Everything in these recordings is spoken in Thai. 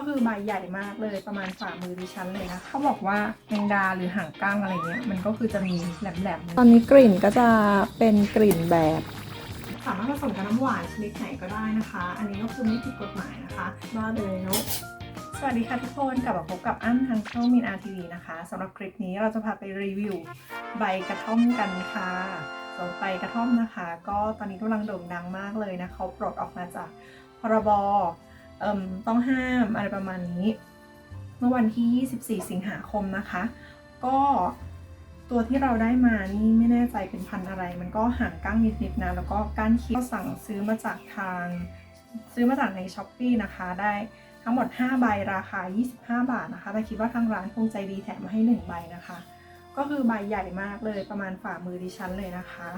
ก็คือใบใหญ่มากเลยประมาณฝ่ามือดิฉันเลยนะเขาบอกว่าแมงดาหรือหางก้างอะไรเงี้ยมันก็คือจะมีแหลมๆตอนนี้กลิ่นก็จะเป็นกลิ่นแบบ สามารถผสมกับน้ำหวานชนิดไหนก็ได้นะคะ อันนี้ก็คือไม่ผิดกฎหมายนะคะว่าไปเลยเนาะสวัสดีค่ะทุกคนกลับมาพบกับอ้ำทางช่องมินอาร์ทีวีนะคะสำหรับคลิปนี้เราจะพาไปรีวิวใบกระท่อมกันค่ะสำหรับใบกระท่อมนะคะ ก็ตอนนี้กำลังโด่งดังมากเลยนะเขาปลดออกมาจากพรบเอิ่ม ต้องห้ามอะไรประมาณนี้ เมื่อวันที่ 24 สิงหาคมนะคะ ก็ตัวที่เราได้มานี่ไม่แน่ใจเป็นพันธุ์อะไร มันก็ห่างก้างนิดๆนะแล้วก็ก้านคิดก็สั่งซื้อมาจากทาง ซื้อมาจากในช้อปปีนะคะ ได้ทั้งหมด 5 ใบราคา 25 บาทนะคะ แต่คิดว่าทางร้านคงใจดีแถมมาให้ 1 ใบนะคะ ก็คือใบใหญ่มากเลยประมาณฝ่ามือดิฉันเลยนะคะ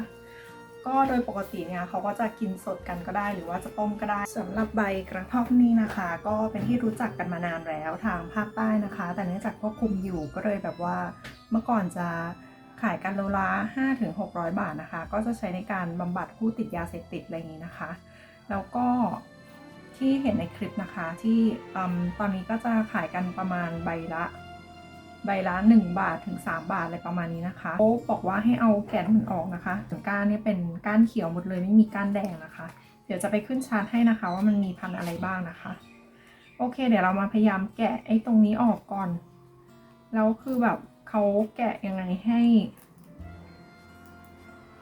ก็โดยปกติเนี่ยเขาก็จะกินสดกันก็ได้ หรือว่าจะต้มก็ได้สำหรับใบกระท่อมนี่นะคะ ก็เป็นที่รู้จักกันมานานแล้วทางภาคใต้นะคะ แต่เนื่องจากควบคุมอยู่ก็เลยแบบว่าเมื่อก่อนจะขายกันโลละ5ถึง600 บาทนะคะ ก็จะใช้ในการบำบัดผู้ติดยาเสพติดอะไรอย่างนี้นะคะ แล้วก็ที่เห็นในคลิปนะคะที่อตอนนี้ก็จะขายกันประมาณใบละ ใบละ1บาทถึง 3 บาทอะไรประมาณนี้นะคะเขาบอกว่าให้เอาแก่นมันออกนะคะถึงก้านนี่เป็นก้านเขียวหมดเลยไม่มีก้านแดงนะคะ เดี๋ยวจะไปขึ้นชาร์ตให้นะคะ ว่ามันมีพันธุ์อะไรบ้างนะคะ โอเค เดี๋ยวเรามาพยายามแกะไอ้ตรงนี้ออกก่อน แล้วคือแบบเขาแกะยังไงให้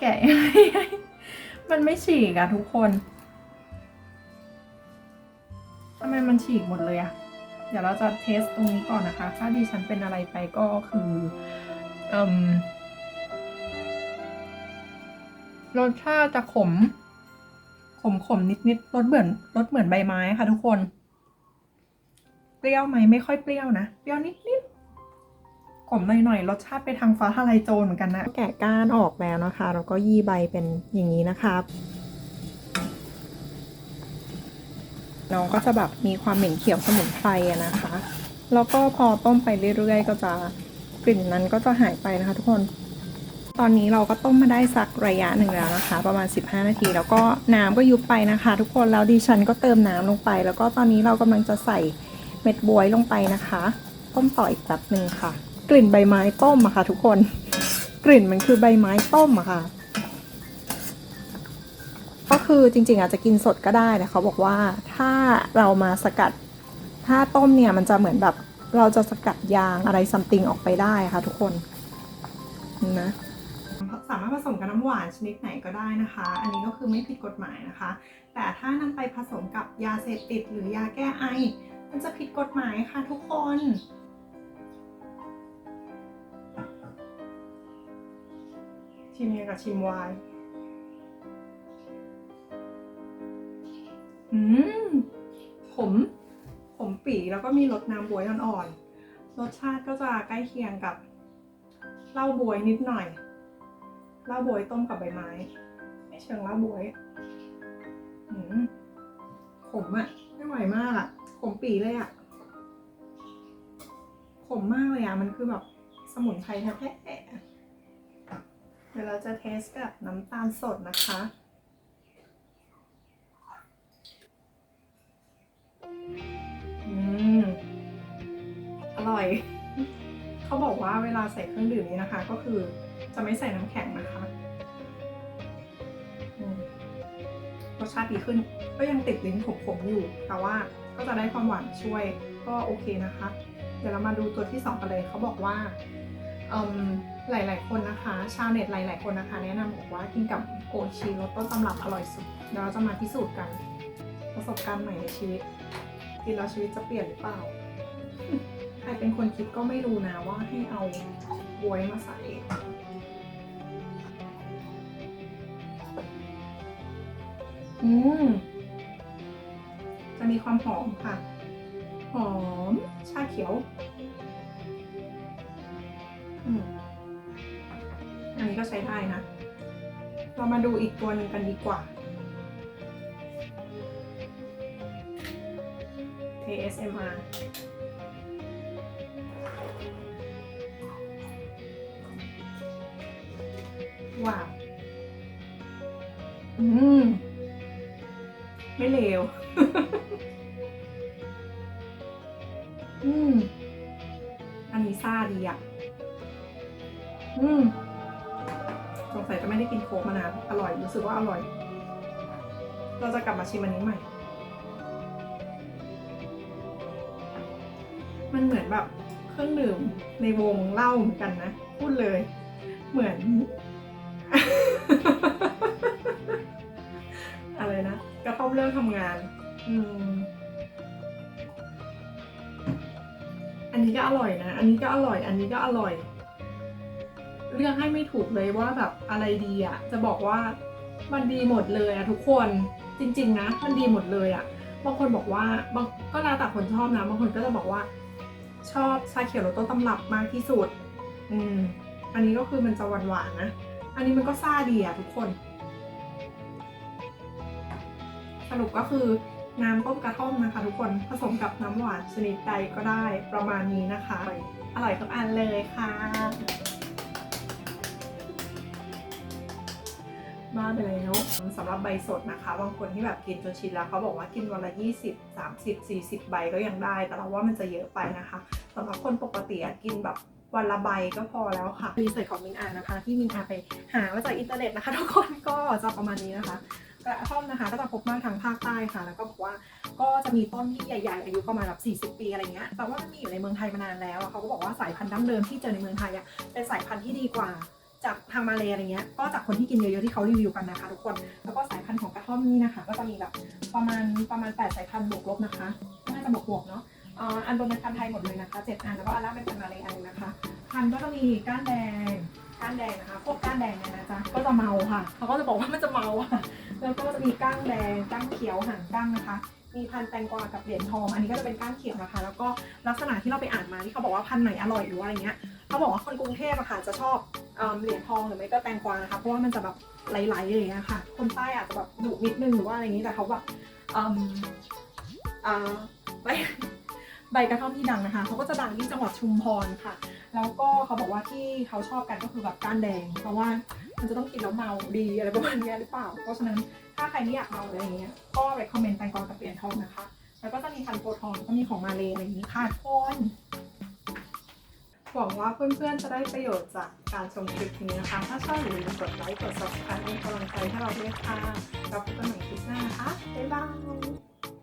แกะยังไงให้มันไม่ฉีกอะทุกคนทำไมมันฉีกหมดเลยอะ เดี๋ยวเราจะเทสตรงนี้ก่อนนะคะ ถ้าดิฉันเป็นอะไรไปก็คือเอมรสชาติจะขม ขมขมนิดนิดๆรสเหมือนรสเหมือนใบไม้ค่ะทุกคน เปรี้ยวไหมไม่ค่อยเปรี้ยวนะ เปรี้ยวนิดนิดๆขมหน่อยๆ รสชาติไปทางฟ้าทะลายโจรเหมือนกันนะ แกะก้านออกแล้วนะคะ แล้วก็ยี่ใบเป็นอย่างนี้นะคะ น้องก็จะแบบมีความเหม็นเขียวสมุนไพรอะนะคะ แล้วก็พอต้มไปเรื่อยๆ ก็จะกลิ่นนั้นก็จะหายไปนะคะ ทุกคน ตอนนี้เราก็ต้มมาได้สักระยะหนึ่งแล้วนะคะ ประมาณ 15 นาที แล้วก็น้ำก็ยุบไปนะคะ ทุกคนแล้วดิฉันก็เติมน้ำลงไป แล้วก็ตอนนี้เรากำลังจะใส่เม็ดบวยลงไปนะคะต้มต่ออีกแป๊บหนึ่งค่ะ กลิ่นใบไม้ต้มอะค่ะ ทุกคน กลิ่นมันคือใบไม้ต้มอะค่ะ ก็คือจริงๆอาจจะกินสดก็ได้แต่เขาบอกว่าถ้าเรามาสกัดถ้าต้มเนี่ยมันจะเหมือนแบบเราจะสกัดยางอะไรซัมติงออกไปได้ค่ะทุกคนนะสามารถผสมกับน้ำหวานชนิดไหนก็ได้นะคะ อันนี้ก็คือไม่ผิดกฎหมายนะคะ แต่ถ้านำไปผสมกับยาเสพติดหรือยาแก้ไอ มันจะผิดกฎหมายค่ะทุกคนชิมยังกับชิมไวน์ อืมขมขมปีแล้วก็มีรสน้ำบวยอ่อนๆ รสชาติก็จะใกล้เคียงกับเหล้าบวยนิดหน่อยเหล้าบวยต้มกับใบไม้ ไม่เชิงเหล้าบวยอืมขมอะไม่ไหวมากอะขมปีเลยอะขมมากเลยอะมันคือแบบสมุนไพรแท้ๆเดี๋ยวเราจะเทสกับน้ำตาลสดนะคะ อืม อร่อย เขาบอกว่าเวลาใส่เครื่องดื่มนี้นะคะ ก็คือจะไม่ใส่น้ำแข็งนะคะรสชาติดีขึ้น ก็ยังติดลิ้นขมๆอยู่ แต่ว่าก็จะได้ความหวานช่วยก็โอเคนะคะ เดี๋ยวเรามาดูตัวที่สองกันเลยเขาบอกว่าหลาย ๆ คนนะคะ ชาวเน็ตหลาย ๆ คนนะคะ แนะนำบอกว่ากินกับโอชีรสต้นตำรับอร่อยสุด เดี๋ยวเราจะมาพิสูจน์กัน ประสบการณ์ใหม่ในชีวิต กินแล้วชีวิตจะเปลี่ยนหรือเปล่าใครเป็นคนคิดก็ไม่รู้นะว่าให้เอาบวยมาใส่อืมจะมีความหอมค่ะ หอม ชาเขียว อืมอันนี้ก็ใช้ได้นะ เรามาดูอีกตัวหนึ่งกันดีกว่า ASMR ว้าว อืม ไม่เลว อืม อันนี้ซาดีอะ อืม สงสัยจะไม่ได้กินโค้กมานาน อร่อย รู้สึกว่าอร่อย เราจะกลับมาชิมอันนี้ใหม่ มันเหมือนแบบเครื่องดื่มในวงเหล้าเหมือนกันนะ พูดเลย เหมือน อะไรนะ กระท่อมเริ่มทำงาน อืม อันนี้ก็อร่อยนะ อันนี้ก็อร่อย อันนี้ก็อร่อย เลือกให้ไม่ถูกเลยว่าแบบอะไรดีอะ่ะจะบอกว่ามันดีหมดเลยอะทุกคนจริง ๆ นะ มันดีหมดเลยอะ่ะบางคนบอกว่าบางก็แล้วแต่คนชอบนะ บางคนก็จะบอกว่า ชอบชาเขียวรสต้นตำรับมากที่สุด อืม อันนี้ก็คือมันจะหวานๆนะ อันนี้มันก็ซ่าดีอะทุกคน สรุปก็คือน้ำต้มกระท่อมนะคะ ทุกคน ผสมกับน้ำหวานชนิดใดก็ได้ประมาณนี้นะคะ อร่อยทุกอันเลยค่ะ บ้าไปแล้วสำหรับใบสดนะคะ บางคนที่แบบกินจนชินแล้วเขาบอกว่ากินวันละ 20 30 40 ใบก็ยังได้ แต่เราว่ามันจะเยอะไปนะคะสำหรับคนปกติอะกินแบบวันละใบก็พอแล้วค่ะรีเสิร์ชของมินอานะคะ ที่มินอาไปหามาจากอินเทอร์เน็ตนะคะ ทุกคนก็จะประมาณนี้นะคะกระท่อมนะคะก็จะพบมากทางภาคใต้ค่ะ แล้วก็บอกว่าก็จะมีต้นที่ใหญ่ๆอายุประมาณแบบ40 ปีอะไรเงี้ยแต่ว่ามันมีอยู่ในเมืองไทยมานานแล้วเขาก็บอกว่าสายพันธุ์ดั้งเดิมที่เจอในเมืองไทยอะเป็นสายพันธุ์ที่ดีกว่า จากทางมาเลยอะไรเงี้ย ก็จากคนที่กินเยอะๆที่เขารีวิวกันนะคะ ทุกคน แล้วก็สายพันธุ์ของกระท่อมนี่นะคะ ก็จะมีแบบประมาณประมาณ 8 สายพันธุ์บวกลบนะคะ น่าจะบวกบวกเนาะอันบนเป็นพันธุ์ไทยหมดเลยนะคะเจ็ดอัน แล้วก็อันล่างเป็นพันธุ์มาเลยอันนึงนะคะ พันธุ์ก็จะมีก้านแดง ก้านแดงนะคะ พวกก้านแดงเนี่ยนะจ๊ะ ก็จะเมาค่ะ เขาก็จะบอกว่ามันจะเมาค่ะ แล้วก็จะมีก้านแดง ก้านเขียวหางก้านนะคะมีพันธุ์แตงกวากับเหรียญทอง อันนี้ก็จะเป็นก้านเขียวนะคะ แล้วก็ลักษณะที่เราไปอ่านมาที่เขาบอกว่าพันธุ์ไหนอร่อยหรือว่าอะไรเงี้ย เขาบอกว่าคนกรุงเทพอะค่ะจะชอบเหรียญทองหรือไม่ก็แตงกวานะคะเพราะว่ามันจะแบบไหลๆอย่างเงี้ยค่ะ คนใต้อาจจะแบบดุนิดนึงหรือว่าอะไรอย่างงี้แต่เขาแบบใบใบกระท่อมที่ดังนะคะเขาก็จะดังที่จังหวัดชุมพรค่ะ แล้วก็เขาบอกว่าที่เขาชอบกันก็คือแบบก้านแดง เพราะว่ามันจะต้องกินแล้วเมาดีอะไรประมาณนี้หรือเปล่า เพราะฉะนั้นถ้าใครไม่อยากเมาอะไรอย่างเงี้ยก็ recommend แตงกวากับเหรียญทองนะคะ แล้วก็จะมีพันโพธิ์ทองก็มีของมาเลยอะไรอย่างนี้ค่ะทุกคน หวังว่าเพื่อนๆ จะได้ประโยชน์จากการชมคลิปนี้นะคะ ถ้าชอบอย่าลืมกดไลค์ กด subscribe เป็นกำลังใจให้เราด้วยค่ะ แล้วพบกันใหม่คลิปหน้านะคะ บ๊ายบาย